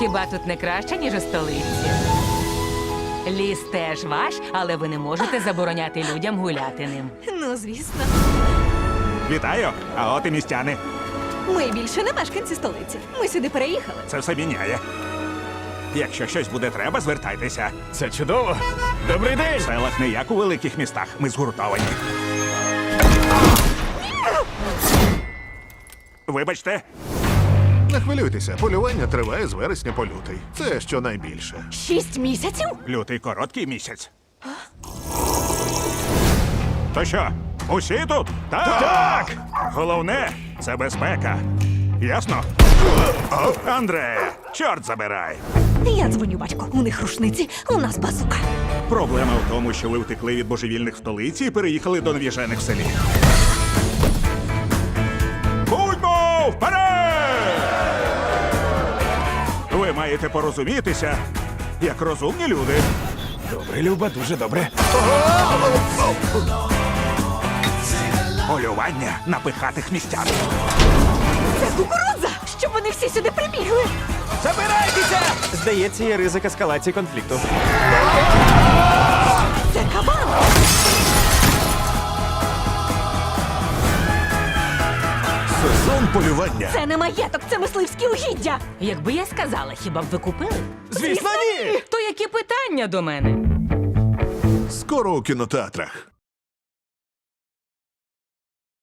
Хіба тут не краще, ніж у столиці? Ліс теж ваш, але ви не можете забороняти людям гуляти ним. Ну, звісно. Вітаю! А от і містяни. Ми більше не мешканці столиці. Ми сюди переїхали. Це все міняє. Якщо щось буде треба, звертайтеся. Це чудово. Добрий день! В селах не як у великих містах. Ми згуртовані. Вибачте, Не хвилюйтеся, полювання триває з вересня по лютий. Це щонайбільше. Шість місяців? лютий короткий місяць. То що, усі тут? Так! так! Головне це безпека. Ясно? Андре, чорт забирай. Я дзвоню батьку. У них рушниці, у нас базука. Проблема в тому, що ви втекли від божевільних в столиці і переїхали до навіжених в селі. Маєте порозумітися, як розумні люди. Добре, Люба, дуже добре. Полювання на пихатих місцях. Це кукурудза! Щоб вони всі сюди прибігли. Забирайтеся! Здається, є ризик ескалації конфлікту. Сезон полювання. Це не маєток, це мисливські угіддя. Якби я сказала, хіба б ви купили? Звісно, ні! То які питання до мене? Скоро у кінотеатрах.